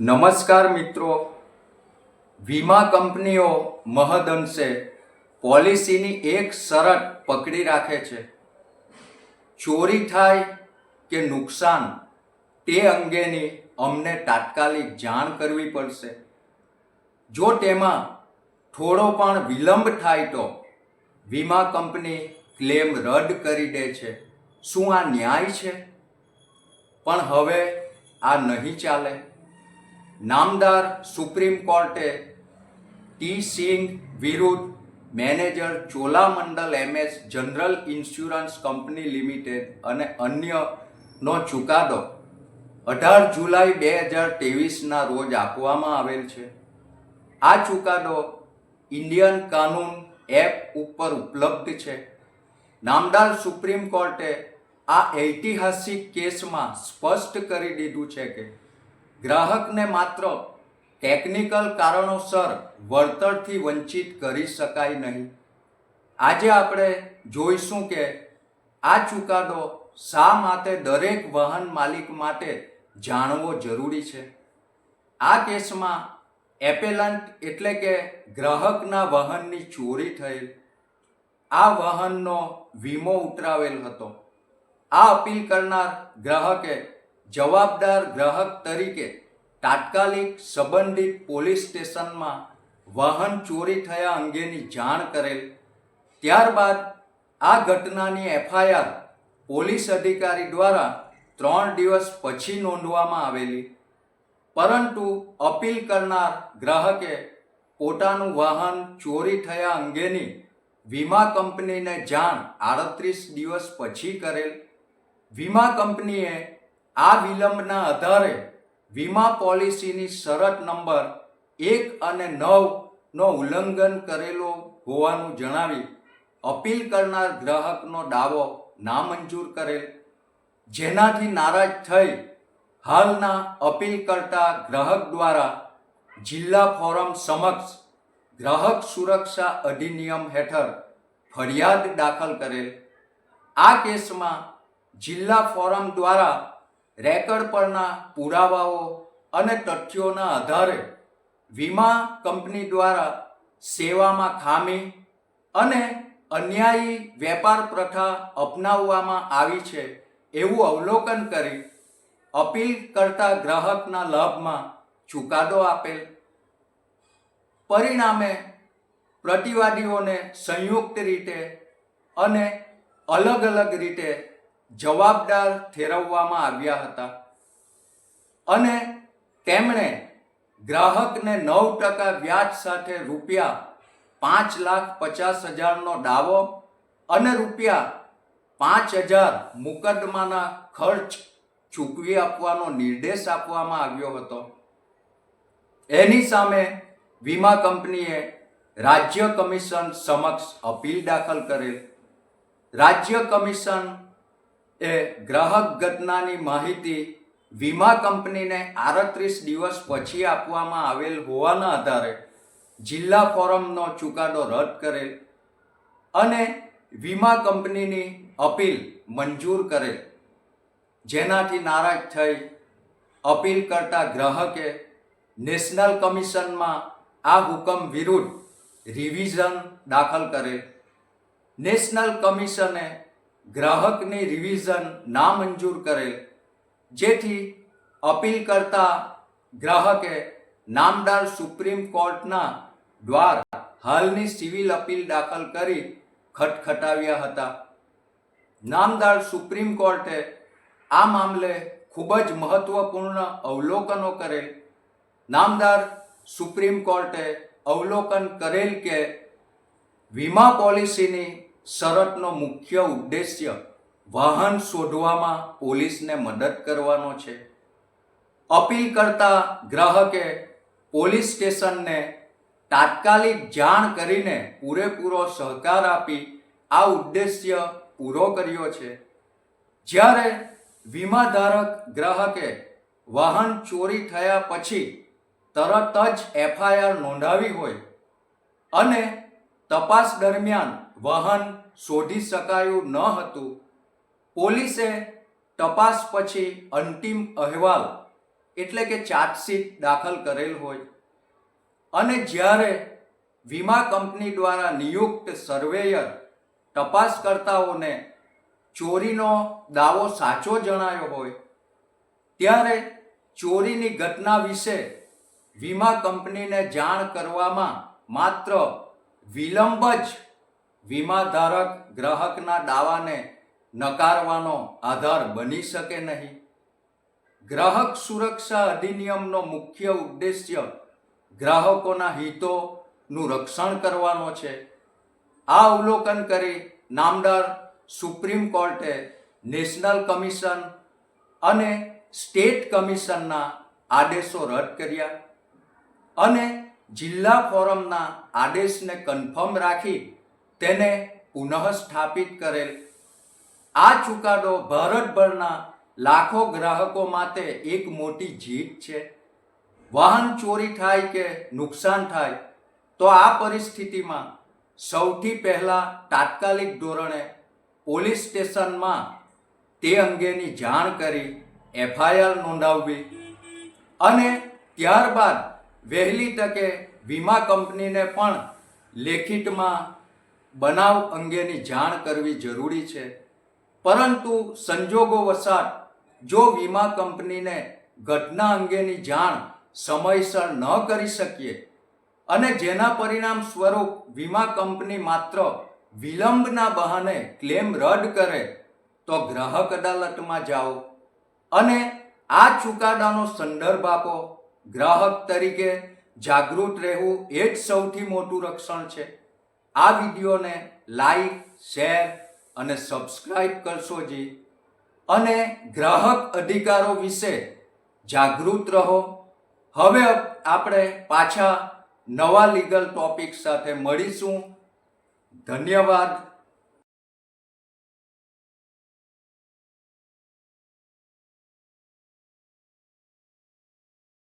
નમસ્કાર મિત્રો. વીમા કંપનીઓ મહદઅંશે પોલિસીની એક શરત પકડી રાખે છે. ચોરી થાય કે નુકસાન તે અંગેની અમને તાત્કાલિક જાણ કરવી પડશે. જો તેમાં થોડો પણ વિલંબ થાય તો વીમા કંપની ક્લેમ રદ કરી દે છે. શું આ ન્યાય છે? પણ હવે આ નહીં ચાલે. નામદાર સુપ્રીમ કોર્ટે ટી સિંઘ વિરુદ્ધ manager Cholamandalam MS general insurance company limited અને અન્યનો ચુકાદો અઢાર જુલાઈ બે હજાર ત્રેવીસના રોજ આપવામાં આવેલ છે. આ ચુકાદો ઇન્ડિયન કાનૂન એપ ઉપર ઉપલબ્ધ છે. નામદાર સુપ્રીમ કોર્ટે આ ઐતિહાસિક કેસમાં સ્પષ્ટ કરી દીધું છે કે ગ્રાહકને માત્ર ટેકનિકલ કારણોસર વળતરથી વંચિત કરી શકાય નહીં. આજે આપણે જોઈશું કે આ ચુકાદો શા માટે દરેક વાહન માલિક માટે જાણવો જરૂરી છે. આ કેસમાં એપેલન્ટ એટલે કે ગ્રાહકના વાહનની ચોરી થયેલ. આ વાહનનો વીમો ઉતરાવેલ હતો. આ અપીલ કરનાર ગ્રાહકે જવાબદાર ગ્રાહક તરીકે તાત્કાલિક સંબંધિત પોલીસ સ્ટેશનમાં વાહન ચોરી થયા અંગેની જાણ કરેલ. ત્યારબાદ આ ઘટનાની એફઆઈઆર પોલીસ અધિકારી દ્વારા ત્રણ દિવસ પછી નોંધવામાં આવેલી. પરંતુ અપીલ કરનાર ગ્રાહકે પોતાનું વાહન ચોરી થયા અંગેની વીમા કંપનીને જાણ આડત્રીસ દિવસ પછી કરેલ. વીમા કંપનીએ આ વિલંબના આધારે વીમા પોલિસીની શરત નંબર એક અને નવનો ઉલ્લંઘન કરેલો હોવાનું જણાવી અપીલ કરનાર ગ્રાહકનો દાવો નામંજૂર કરેલ. જેનાથી નારાજ થઈ હાલના અપીલ કરતા ગ્રાહક દ્વારા જિલ્લા ફોરમ સમક્ષ ગ્રાહક સુરક્ષા અધિનિયમ હેઠળ ફરિયાદ દાખલ કરેલ. આ કેસમાં જિલ્લા ફોરમ દ્વારા રેકર્ડ પરના પુરાવાઓ અને તથ્યોના આધારે વીમા કંપની દ્વારા સેવામાં ખામી અને અન્યાયી વેપાર પ્રથા અપનાવવામાં આવી છે એવું અવલોકન કરી અપીલ કરતા ગ્રાહકના લાભમાં ચુકાદો આપેલ. પરિણામે પ્રતિવાદીઓને સંયુક્ત રીતે અને અલગ અલગ રીતે જવાબદાર ઠેરવવામાં આવ્યા હતા. અને તેમણે ગ્રાહકને નવ ટકા વ્યાજ સાથે રૂપિયા પાંચ લાખ પચાસ હજારનો દાવો અને રૂપિયા પાંચ હજાર મુકદ્દમાના ખર્ચ ચૂકવી આપવાનો નિર્દેશ આપવામાં આવ્યો હતો. એની સામે વીમા કંપનીએ રાજ્ય કમિશન સમક્ષ અપીલ દાખલ કરેલ. રાજ્ય કમિશન એ ગ્રાહક ઘટનાની માહિતી વીમા કંપનીને આડત્રીસ દિવસ પછી આપવામાં આવેલ હોવાના આધારે જિલ્લા ફોરમનો ચુકાદો રદ કરેલ અને વીમા કંપનીની અપીલ મંજૂર કરેલ. જેનાથી નારાજ થઈ અપીલ કરતા ગ્રાહકે નેશનલ કમિશનમાં આ હુકમ વિરુદ્ધ રિવિઝન દાખલ કરેલ. નેશનલ કમિશને ગ્રાહકની રિવિઝન નામંજૂર કરેલ, જેથી અપીલ કરતા ગ્રાહકે નામદાર સુપ્રીમ કોર્ટના દ્વાર હાલની સિવિલ અપીલ દાખલ કરી ખટખટાવ્યા હતા. નામદાર સુપ્રીમ કોર્ટે આ મામલે ખૂબ જ મહત્વપૂર્ણ અવલોકનો કરેલ. નામદાર સુપ્રીમ કોર્ટે અવલોકન કરેલ કે વીમા પોલિસીની શરતનો મુખ્ય ઉદ્દેશ્ય વાહન શોધવામાં પોલીસને મદદ કરવાનો છે. અપીલ કરતા ગ્રાહકે પોલીસ સ્ટેશનને તાત્કાલિક જાણ કરીને પૂરેપૂરો સહકાર આપી આ ઉદ્દેશ્ય પૂરો કર્યો છે. જ્યારે વીમાધારક ગ્રાહકે વાહન ચોરી થયા પછી તરત જ એફઆઈઆર નોંધાવી હોય અને તપાસ દરમિયાન વાહન શોધી શકાયું ન હતું. પોલીસે તપાસ પછી અંતિમ અહેવાલ, એટલે કે ચાર્જશીટ દાખલ કરેલ હોય. અને જ્યારે વીમા કંપની દ્વારા નિયુક્ત સર્વેયર તપાસકર્તાઓને ચોરીનો દાવો સાચો જણાયો હોય, ત્યારે ચોરીની ઘટના વિશે વીમા કંપનીને જાણ કરવામાં માત્ર વિલંબ જ વીમાધારક ગ્રાહકના દાવાને નકારવાનો આધાર બની શકે નહીં. ગ્રાહક સુરક્ષા અધિનિયમનો મુખ્ય ઉદ્દેશ્ય ગ્રાહકોના હિતોનું રક્ષણ કરવાનો છે. આ અવલોકન કરી નામદાર સુપ્રીમ કોર્ટે નેશનલ કમિશન અને સ્ટેટ કમિશનના આદેશો રદ કર્યા અને જિલ્લા ફોરમના આદેશને કન્ફર્મ રાખી તેને પુનઃ સ્થાપિત કરેલ. આ ચુકાદો ભારતભરના લાખો ગ્રાહકો માટે એક મોટી જીત છે. વાહન ચોરી થાય કે નુકસાન થાય, તો આ પરિસ્થિતિમાં સૌથી પહેલાં તાત્કાલિક ધોરણે પોલીસ સ્ટેશનમાં તે અંગેની જાણ કરી એફઆઈઆર નોંધાવવી અને ત્યારબાદ વહેલી તકે વીમા કંપનીને પણ લેખિતમાં બનાવ અંગેની જાણ કરવી જરૂરી છે. પરંતુ સંજોગો વસાત જો વીમા કંપનીને ઘટના અંગેની જાણ સમયસર ન કરી શકીએ અને જેના પરિણામ સ્વરૂપ વીમા કંપની માત્ર વિલંબના બહાને ક્લેમ રદ કરે, તો ગ્રાહક અદાલતમાં જાઓ અને આ ચુકાદાનો સંદર્ભ આપો. ગ્રાહક તરીકે જાગૃત રહેવું એ જ સૌથી મોટું રક્ષણ છે. આ વિડીયોને લાઈક, શેર અને સબસ્ક્રાઈબ કરશો જી. અને ગ્રાહક અધિકારો વિશે જાગૃત રહો. હવે આપણે પાછા નવા લીગલ ટોપિક સાથે મળીશું. ધન્યવાદ.